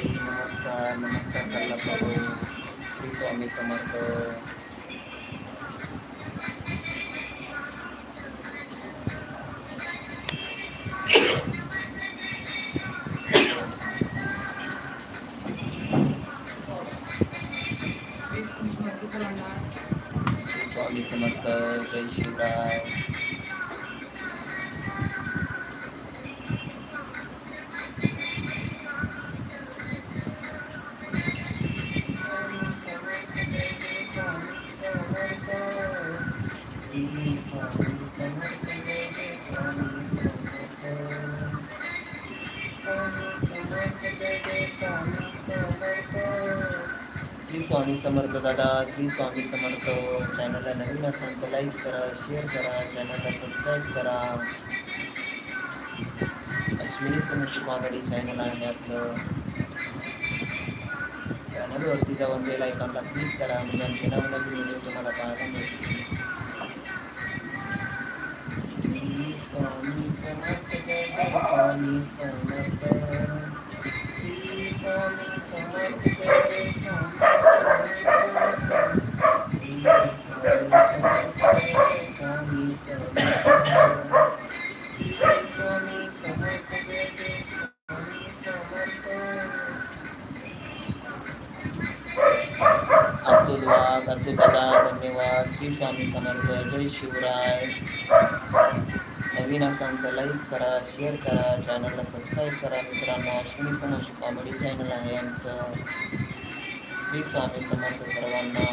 Sri Swami Samartha, Sri Swami Samartha, suami Swami Samartha, Sri Swami Samarth दादा, श्री स्वामी समर्थ चॅनलला नवीन असाल तर लाईक करा शेअर करा, चॅनलला सबस्क्राईब करा. अश्विनी समर्थ कॉमेडी चॅनल आहे आपलं. चॅनलवरती जाऊन बेल आयकॉनला क्लिक करा, म्हणजे आमचे नवनवीन व्हिडिओ तुम्हाला पाहायला मिळतील. स्वामी समर्थ दादा धन्यवाद श्री स्वामी समर्थ जय शिवराय. नवीन असाल तर लाईक करा शेअर करा चॅनलला सबस्क्राईब करा मित्रांनो. अश्विनी समर्श कॉमेडी चॅनल आहे आमचं. श्री स्वामी समर्थ सर्वांना.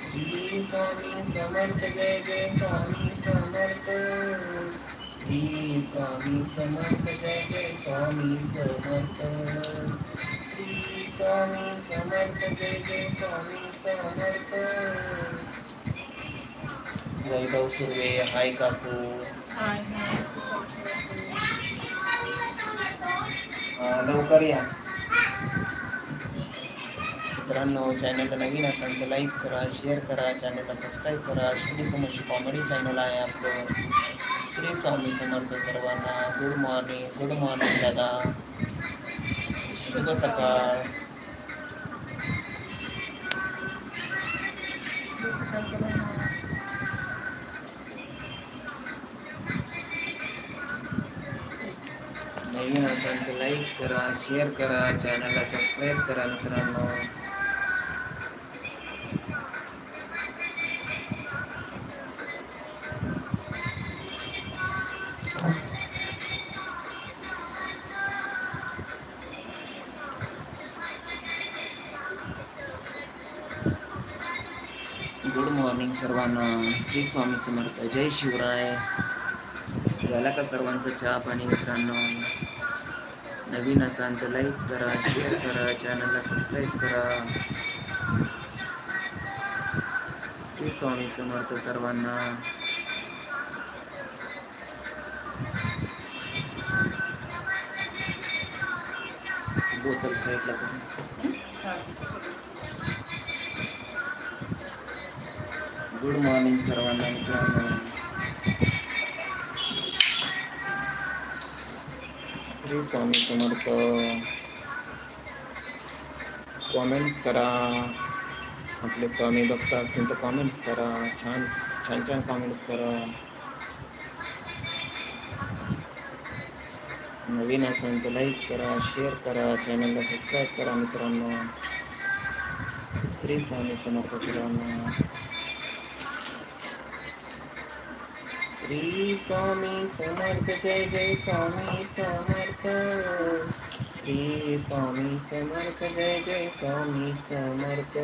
श्री स्वामी समर्थ जय जय स्वामी समर्थ. श्री स्वामी समर्थ जय जय स्वामी समर्थ. श्री स्वामी समर्थ जय जय स्वामी समर्थ. वैभव सुर्वे हाय काकू. लवकर या। मित्रांनो चॅनलला नवीन असाल तर लाईक करा शेअर करा चॅनलला सबस्क्राईब करा. श्री समोरची कॉमेडी चॅनल आहे आपलं. श्री स्वामी समर्थ सर्वांना गुड मॉर्निंग गुड मॉर्निंग दादा. शुभ सकाळ. नवीन असाल तर लाईक करा शेअर करा चॅनलला सबस्क्राईब करा मित्रांनो. गुड मॉर्निंग सर्वांना. श्री स्वामी समर्थ. जय शिवराय. झाला का सर्वांचा चहा पाणी मित्रांनो नवीन असाल तर लाईक करा शेअर करा चॅनलला सबस्क्राईब करा. श्री स्वामी समर्थ सर्वांना. बोतल साईडला गुड मॉर्निंग सर्वांना मित्रांनो. श्री स्वामी समर्थ कॉमेंट्स करा आपले स्वामी भक्त असतील तर कॉमेंट्स करा छान छान छान कॉमेंट्स करा नवीन असेल तर लाईक करा शेअर करा चॅनलला सबस्क्राईब करा मित्रांनो श्री स्वामी समर्थ सर्वांना श्री स्वामी समर्थ जय जय स्वामी समर्थ श्री स्वामी समर्थ जय जय स्वामी समर्थ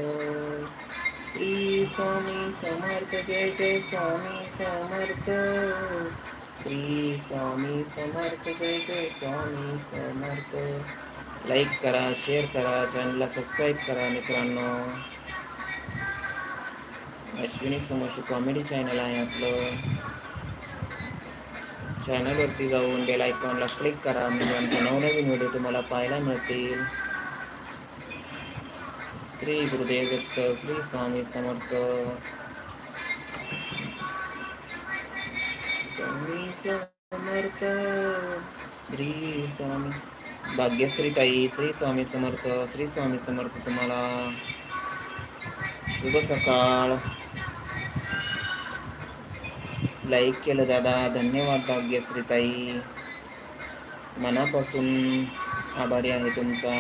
श्री स्वामी समर्थ जय जय स्वामी समर्थ श्री स्वामी समर्थ जय जय स्वामी समर्थ लाईक करा शेअर करा चॅनलला सबस्क्राईब करा मित्रांनो. अश्विनी समोरची कॉमेडी चॅनल आहे आपलं चॅनलवरती जाऊन बेल आयकॉनला क्लिक करा म्हणजे आमचे नवनवीन व्हिडिओ तुम्हाला पाहायला मिळतील. श्री गुरुदेव दत्त श्री स्वामी समर्थ. स्वामी समर्थ श्री स्वामी. भाग्यश्री ताई श्री स्वामी समर्थ श्री स्वामी समर्थ तुम्हाला. शुभ सकाळ. लाईक केलं दादा. धन्यवाद भाग्यश्री ताई मनापासून आभारी आहे तुमचा.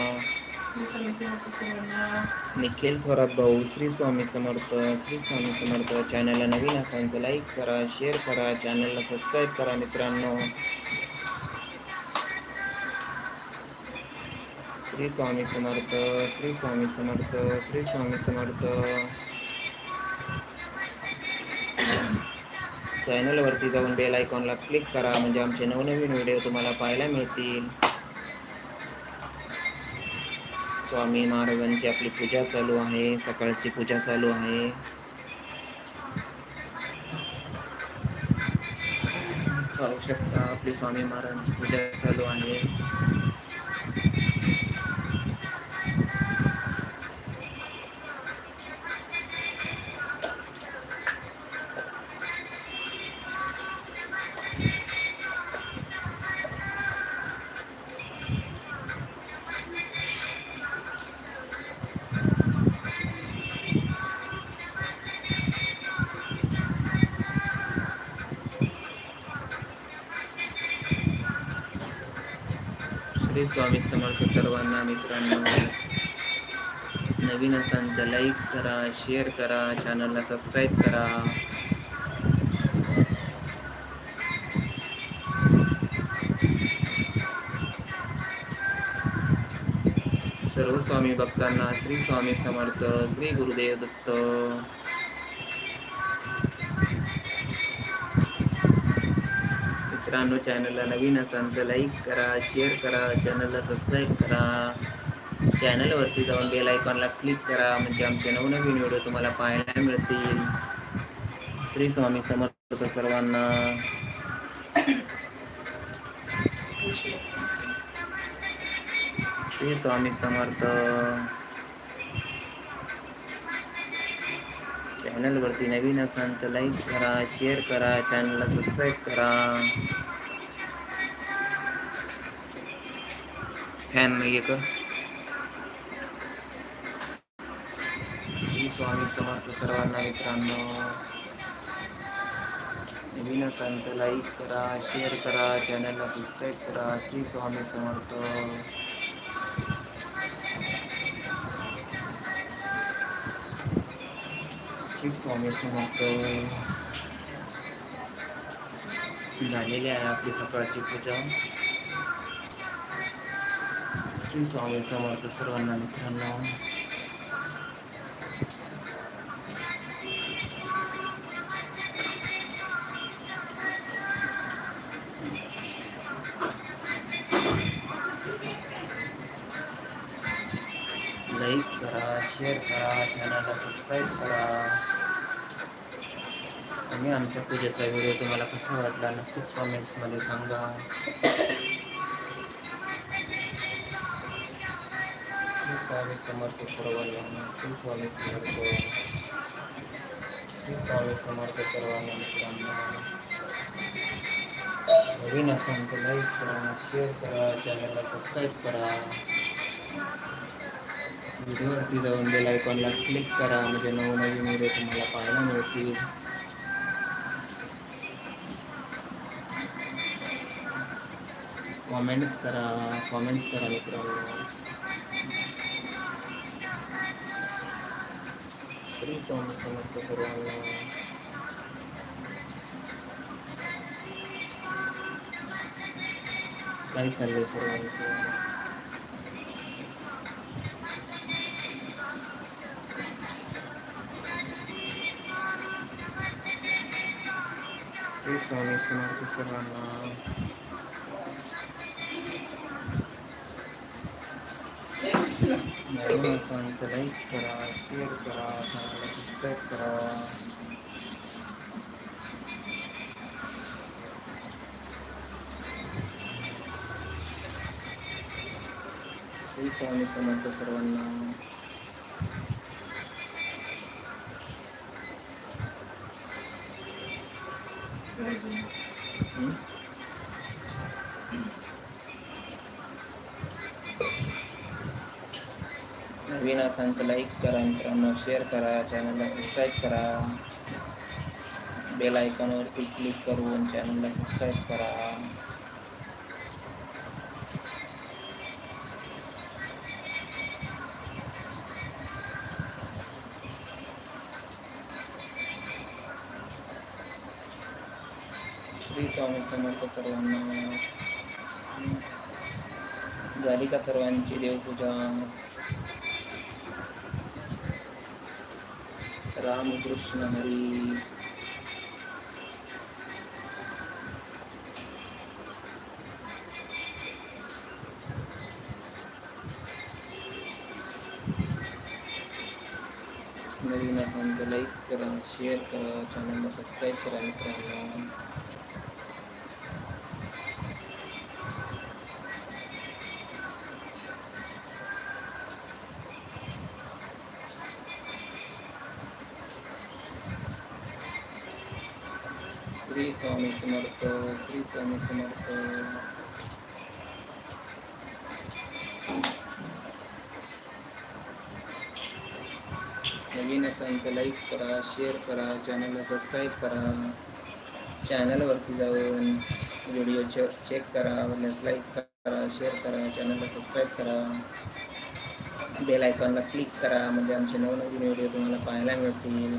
निखिल थोरात भाऊ श्री स्वामी समर्थ श्री स्वामी समर्थ. चॅनलला नवीन असाल तर लाईक करा शेअर करा. चॅनलला सबस्क्राईब करा मित्रांनो. श्री स्वामी समर्थ श्री स्वामी समर्थ श्री स्वामी समर्थ. चॅनलवरती जाऊन बेल आयकॉनला क्लिक करा म्हणजे आमचे नवनवीन व्हिडिओ तुम्हाला पाहायला मिळतील. स्वामी महाराजांची आपली पूजा चालू आहे सकाळची पूजा चालू आहे. पाहू शकता आपली स्वामी महाराजांची पूजा चालू आहे. श्री स्वामी समर्थ सर्वांना मित्रांनो. नवीन असाल तर लाईक करा शेअर करा चॅनलला सबस्क्राईब करा. सर्व स्वामी भक्तांना श्री स्वामी समर्थ श्री गुरुदेव दत्त. मित्रांनो चॅनलला नवीन असाल तर लाईक करा शेअर करा चॅनलला सबस्क्राईब करा. चॅनलवरती जाऊन बेल आयकॉनला क्लिक करा म्हणजे आमचे नवनवीन व्हिडिओ तुम्हाला पाहायला मिळतील. श्री स्वामी समर्थ सर्वांना. श्री स्वामी समर्थ. चॅनलवरती नवीन असाल तर लाईक करा शेअर करा चॅनलला सबस्क्राईब करा. फॅन नाही कर श्री स्वामी समर्थ सर्वांना मित्रांनो नवीन तर लाईक करा, शेअर करा, चॅनलला सबस्क्राईब करा, श्री स्वामी समर्थ। श्री स्वामी समर्थ झालेली आहे आपली सकाळची पूजा। श्री स्वामी समर्थ सर्वांना मित्रांनो लाईक करा शेअर करा चॅनलला सबस्क्राईब करा. आणि आमच्या पूजेचा व्हिडिओ तुम्हाला कसा वाटला नक्कीच कॉमेंट्समध्ये सांगा. श्री स्वामी समर्थ श्री स्वामी समर्थ सर्वांना मित्रांनो नवीन असाल तर लाईक करा शेअर करा चॅनलला सबस्क्राईब करा। व्हिडिओवरती जाऊन बेल आयकॉनला क्लिक करा म्हणजे नवनवीन व्हिडिओ तुम्हाला पाहायला मिळतील कॉमेंट्स करा कॉमेंट्स करा मित्रांनो श्री स्वामी समर्थ सर्वांना काय चाललंय सर्वांचं श्री स्वामी समर्थ सर्वांना नवीन असाल लाईक करा शेअर करा चॅनलला सबस्क्राईब करा स्वामी समर्थ सर्वांना असाल तर लाईक करा मित्रांनो शेअर करा चॅनलला सबस्क्राईब करा. बेल आयकॉनवरती क्लिक करून चॅनलला सबस्क्राईब करा. श्री स्वामी समर्थ सर्वांना. झाली का सर्वांची देवपूजा? रामकृष्ण हरी नवीन तर लाईक करा शेअर करा चॅनलला सबस्क्राईब करा मित्रांनो। श्री स्वामी समर्थ श्री स्वामी समर्थ. नवीन असाल तर लाईक करा शेअर करा चॅनलला सबस्क्राईब करा. चॅनलवरती जाऊन व्हिडिओ चे चेक करा आवडल्यास लाईक करा शेअर करा चॅनलला सबस्क्राईब करा. बेल आयकॉनला क्लिक करा म्हणजे आमचे नवनवीन व्हिडिओ तुम्हाला पाहायला मिळतील.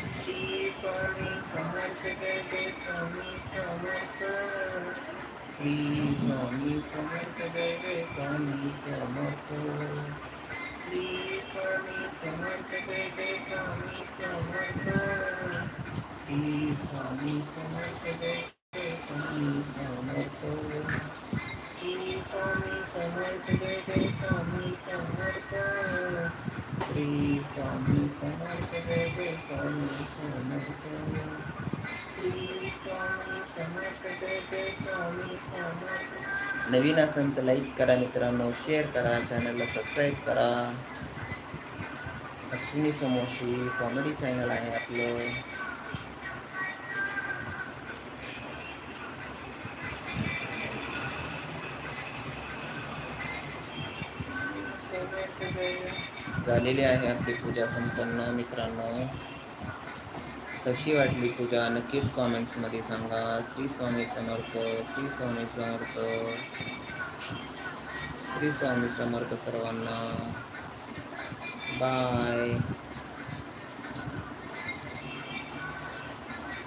स्वामी समर्थ जय जय स्वामी समर्थ श्री स्वामी समर्थ जय जय स्वामी समर्थ श्री स्वामी समर्थ जय जय स्वामी समर्थ श्री स्वामी समर्थ जय जय स्वामी समर्थ श्री स्वामी समर्थ जय जय स्वामी समर्थ श्री स्वामी समर्थ जय जय स्वामी समर्थ श्री स्वामी समर्थ जय जय स्वामी समर्थ नवीन असेल तर लाईक करा मित्रांनो शेअर करा चॅनलला सबस्क्राईब करा अश्विनी समोशी कॉमेडी चॅनल आहे आपलं Thank you. झालेली आहे आपली पूजा संपन्न मित्रांनो. कशी वाटली पूजा? नक्कीच कॉमेंट्समध्ये सांगा. श्री स्वामी समर्थ, श्री स्वामी समर्थ. श्री स्वामी समर्थ सर्वांना. बाय